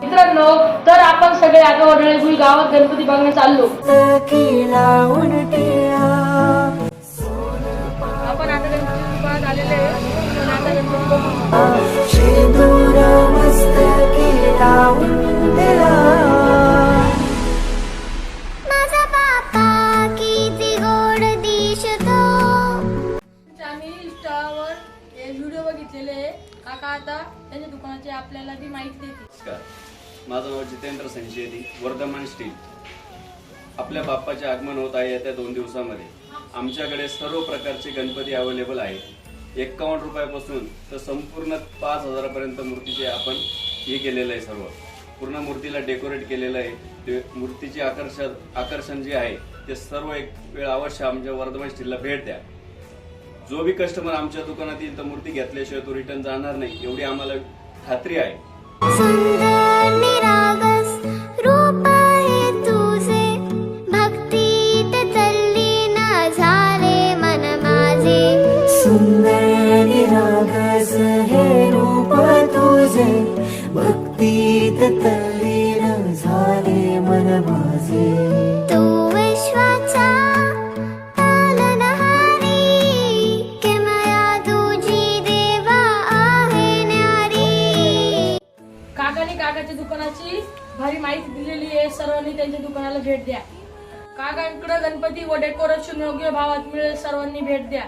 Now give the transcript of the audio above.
मित्रांनो तर आपण सगळे आता वडळीगुल गावात गणपती बघण्यास चाललो आपण आता गणपती बाळात आलेले आहे. व्हिडिओ बघितलेले आहे. काका आता त्यांच्या दुकानाची आपल्याला बी माहिती देते नमस्कार. माझं नाव जितेंद्र संशेदी वर्धमान स्टील. आपल्या बाप्पाचे आगमन होत आहे येत्या दोन दिवसामध्ये. आमच्याकडे सर्व प्रकारचे गणपती अवेलेबल आहेत. एक्कावन्न रुपयापासून तर संपूर्ण पाच हजारापर्यंत मूर्तीचे आपण हे केलेलं आहे सर्व. पूर्ण मूर्तीला डेकोरेट केलेलं आहे. ते मूर्तीचे आकर्षण आकर्षण जे आहे ते सर्व एक वेळ अवश्य आमच्या वर्धमान स्टीलला भेट द्या. जो बी कस्टमर आमच्या दुकानात येईल तर मूर्ती घेतल्याशिवाय तो रिटर्न जाणार नाही. एवढी आम्हाला खात्री आहे. भक्तीत तल्लीन झाले मन माझे. काकाने काकाच्या दुकानाची भारी माहिती दिलेली आहे. सर्वांनी त्यांच्या दुकानाला भेट द्या. काकांकडे गणपती व डेकोरेशन योग्य भावात मिळेल. सर्वांनी भेट द्या.